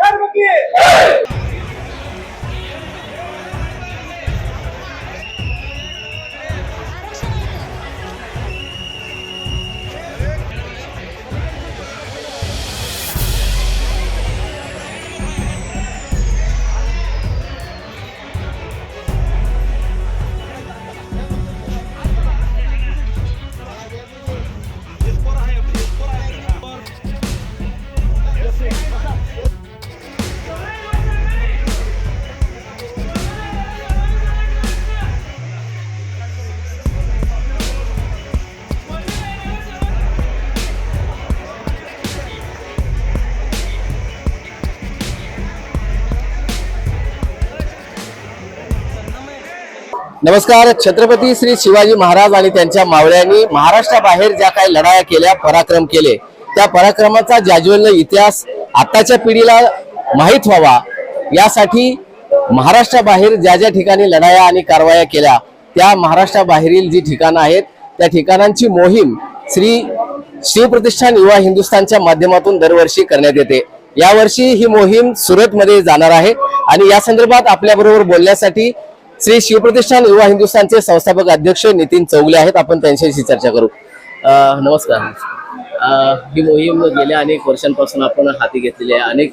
Arma aquí! नमस्कार छत्रपती श्री शिवाजी महाराज आणि त्यांच्या मावळ्यांनी महाराष्ट्राबाहेर ज्या काही लढाया केल्या पराक्रम केले त्या पराक्रमाचा जाज्वल्य इतिहास आताच्या पिढीला माहीत व्हावा. यासाठी महाराष्ट्राबाहेर ज्या ज्या ठिकाणी लढाया आणि कारवाया केल्या त्या महाराष्ट्राबाहेरील जी ठिकाणं आहेत त्या ठिकाणांची मोहीम श्री शिवप्रतिष्ठान युवा हिंदुस्थानच्या माध्यमातून दरवर्षी करण्यात येते. यावर्षी ही मोहीम सुरतमध्ये जाणार आहे आणि या संदर्भात आपल्याबरोबर बोलण्यासाठी श्री शिवप्रतिष्ठान युवा हिंदुस्थानचे संस्थापक अध्यक्ष नितीन चौगले आहेत. आपण त्यांच्याशी चर्चा करू. नमस्कार. ही मोहीम गेल्या अनेक वर्षांपासून आपण हाती घेतलेली आहे. अनेक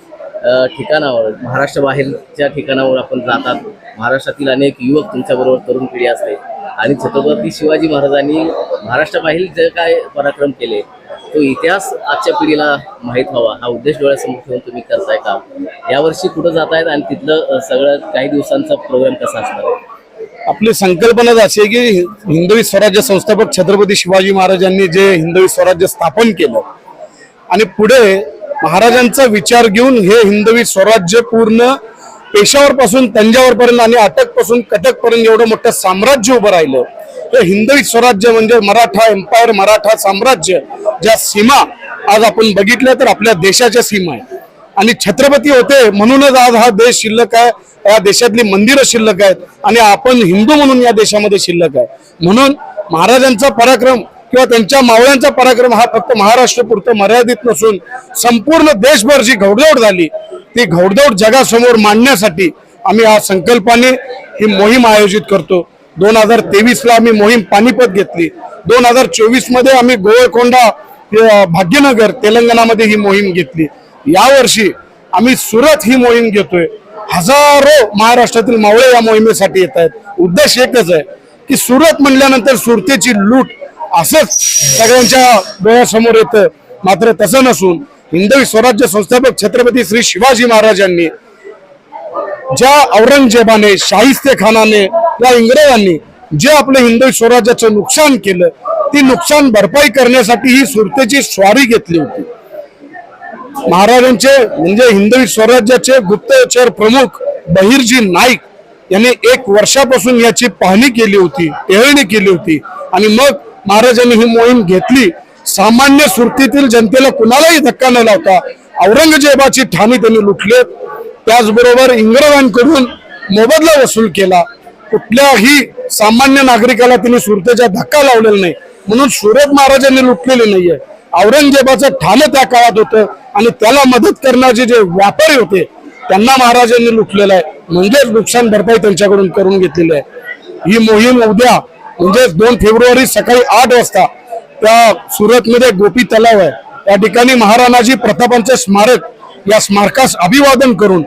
ठिकाणावर महाराष्ट्राबाहेरच्या ठिकाणावर आपण जातात. महाराष्ट्रातील अनेक युवक तुमच्याबरोबर तरुण पिढी असते. आणि छत्रपती शिवाजी महाराजांनी महाराष्ट्राबाहेर जे काय पराक्रम केले तो इतिहास आजच्या पिढीला माहीत व्हावा हा उद्देश डोळ्यासमोर ठेवून तुम्ही करताय का यावर्षी कुठं जात आहेत आणि तिथलं सगळं काही दिवसांचा प्रोग्राम कसा असणार आहे? आपली संकल्पनाच अशी आहे की हिंदवी स्वराज्य संस्थापक छत्रपती शिवाजी महाराजांनी जे हिंदवी स्वराज्य स्थापन केलं आणि पुढे महाराजांचा विचार घेऊन हे हिंदवी स्वराज्य पूर्ण पेशावर पासून तंजावर पर्यंत आणि अटकपासून कटक पर्यंत एवढं मोठं साम्राज्य उभं राहिलं. हे हिंदवी स्वराज्य म्हणजे मराठा एम्पायर मराठा साम्राज्य. ज्या सीमा आज आपण बघितल्या तर आपल्या देशाच्या सीमा आहे. आणि छत्रपती होते म्हणूनच आज हा देश शिल्लक आहे. या देशातली मंदिरं शिल्लक आहेत. आणि आपण हिंदू म्हणून या देशामध्ये शिल्लक आहे. म्हणून महाराजांचा पराक्रम किंवा त्यांच्या मावळ्यांचा पराक्रम हा फक्त महाराष्ट्र पुरतं मर्यादित नसून संपूर्ण देशभर जी घौडदौड झाली ती घौडदौड जगासमोर मांडण्यासाठी आम्ही या संकल्पाने ही मोहीम आयोजित करतो. दोन हजार तेवीसला आम्ही मोहीम पानिपत घेतली. दोन हजार चोवीसमध्ये आम्ही गोवळकोंडा भाग्यनगर तेलंगणामध्ये ही मोहीम घेतली. यावर्षी आम्ही सुरत ही मोहीम घेतोय. हजारो महाराष्ट्रातील मावळे या मोहिमेसाठी येत आहेत. उद्देश एकच आहे की सुरत म्हणल्यानंतर सुरतेची लूट असंच सगळ्यांच्या डोळ्यासमोर येतं. मात्र तसं नसून हिंदवी स्वराज्य संस्थापक छत्रपती श्री शिवाजी महाराजांनी ज्या औरंगजेबाने शाहिस्तेखानाने या इंग्रजांनी जे आपलं हिंदू स्वराज्याचं नुकसान केलं ती नुकसान भरपाई करण्यासाठी ही सुरतेची स्वारी घेतली होती. महाराजांचे म्हणजे हिंदवी स्वराज्याचे गुप्तचर प्रमुख बहिर्जी नाईक यांनी एक वर्षापासून याची पाहणी केली होती टेहळणी केली होती. आणि मग महाराजांनी ही मोहीम घेतली. सामान्य सुरतीतील जनतेला कुणालाही धक्का न लावता औरंगजेबाची ठाणी त्यांनी लुटले. त्याचबरोबर इंग्रजांकडून मोबदला वसूल केला. कुठल्याही सामान्य नागरिकाला त्यांनी सुरतेचा धक्का लावलेला नाही. म्हणून सुरत महाराजांनी लुटलेले नाहीये. औरंगजेबाचं ठाणं त्या काळात होतं आणि त्याला मदत करणारे जे व्यापारी होते त्यांना महाराजांनी लुटलेलं आहे. म्हणजेच नुकसान भरपाई त्यांच्याकडून करून घेतलेली आहे. ही मोहीम उद्या म्हणजेच दोन फेब्रुवारी सकाळी आठ वाजता त्या सुरतमध्ये गोपी तलाव आहे. त्या ठिकाणी महाराणाजी प्रतापांचे स्मारक या स्मारकास अभिवादन करून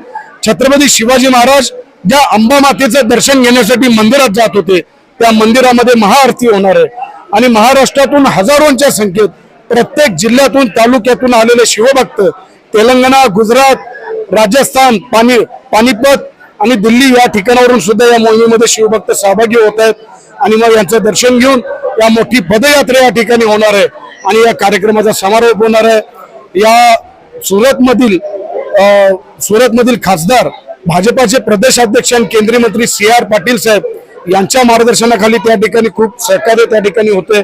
छत्रपती शिवाजी महाराज ज्या अंबा मातेचं दर्शन घेण्यासाठी मंदिरात जात होते. त्या मंदिरामध्ये महाआरती होणार आहे. आणि महाराष्ट्रातून हजारोंच्या संख्येत प्रत्येक जिल्ह्यातून तालुक्यातून आलेले शिवभक्त तेलंगणा गुजरात राजस्थान पाणी पानिपत आणि दिल्ली या ठिकाणावरून सुद्धा या मोहिमेमध्ये शिवभक्त सहभागी होत आहेत. आणि मग यांचं दर्शन घेऊन या मोठी पदयात्रा या ठिकाणी होणार आहे. आणि या कार्यक्रमाचा समारोप होणार आहे. या सुरतमधील सुरतमधील खासदार भाजपाचे प्रदेशाध्यक्ष आणि केंद्रीय मंत्री सी आर पाटील साहेब यांच्या मार्गदर्शनाखाली त्या ठिकाणी खूप सहकार्य त्या ठिकाणी होते.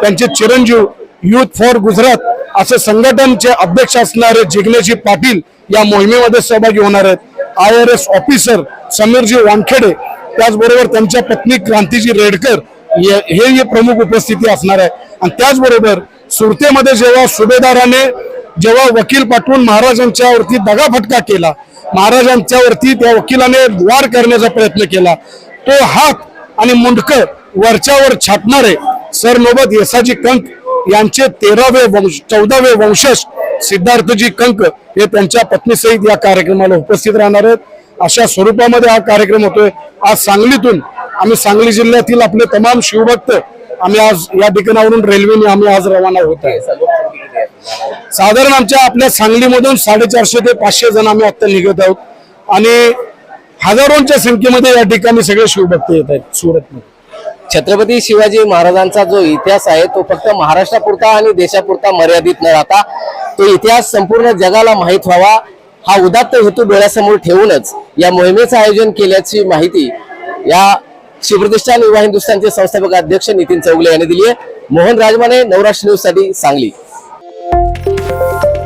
त्यांचे चिरंजीव युथ फॉर गुजरात असे संघटनचे अध्यक्ष असणारे जिग्नेजी पाटील या मोहिमेमध्ये सहभागी होणार आहेत. I R S officer Samirji Wankhede त्याचबरोबर त्यांच्या पत्नी क्रांतीजी रेडकर हे प्रमुख उपस्थिती असणार आहे. आणि त्याचबरोबर सुरतेमध्ये जेव्हा सुभेदाराने जेव्हा वकील पाठवून महाराजांच्यावरती दगाफटका केला महाराजांच्यावरती त्या वकिलाने वार करण्याचा प्रयत्न केला तो हात आणि मुंडक वरच्यावर छाटणारे सरनोबत यसाजी कंक यांचे तेरावे वंश चौदावे वंशज सिद्धार्थजी कंक हे त्यांच्या पत्नीसहित या कार्यक्रमाला उपस्थित राहणार आहेत. अशा स्वरूपामध्ये हा कार्यक्रम होतोय. आज सांगलीतून आम्ही सांगली जिल्ह्यातील आपले तमाम शिवभक्त आम्ही आज या ठिकाणावरून रेल्वेने आम्ही आज रवाना होत आहे. साधारण आमच्या आपल्या सांगलीमधून साडेचारशे ते पाचशे जण आम्ही आत्ता निघत आहोत. आणि हजारोंच्या संख्येमध्ये या ठिकाणी सगळे शिवभक्त येत आहेत सुरतमध्ये छत्रपती शिवाजी महाराजांचा जो इतिहास आहे तो फक्त महाराष्ट्रापुरता आणि देशापुरता मर्यादित न राहता तो इतिहास संपूर्ण जगाला माहीत व्हावा हा उदात्त हेतू डोळ्यासमोर ठेवूनच या मोहिमेचं आयोजन केल्याची माहिती या शिवप्रतिष्ठान युवा हिंदुस्थानचे संस्थापक अध्यक्ष नितीन चौगले यांनी दिली आहे. मोहन राजमाने नवराष्ट्र न्यूजसाठी सांगली. Música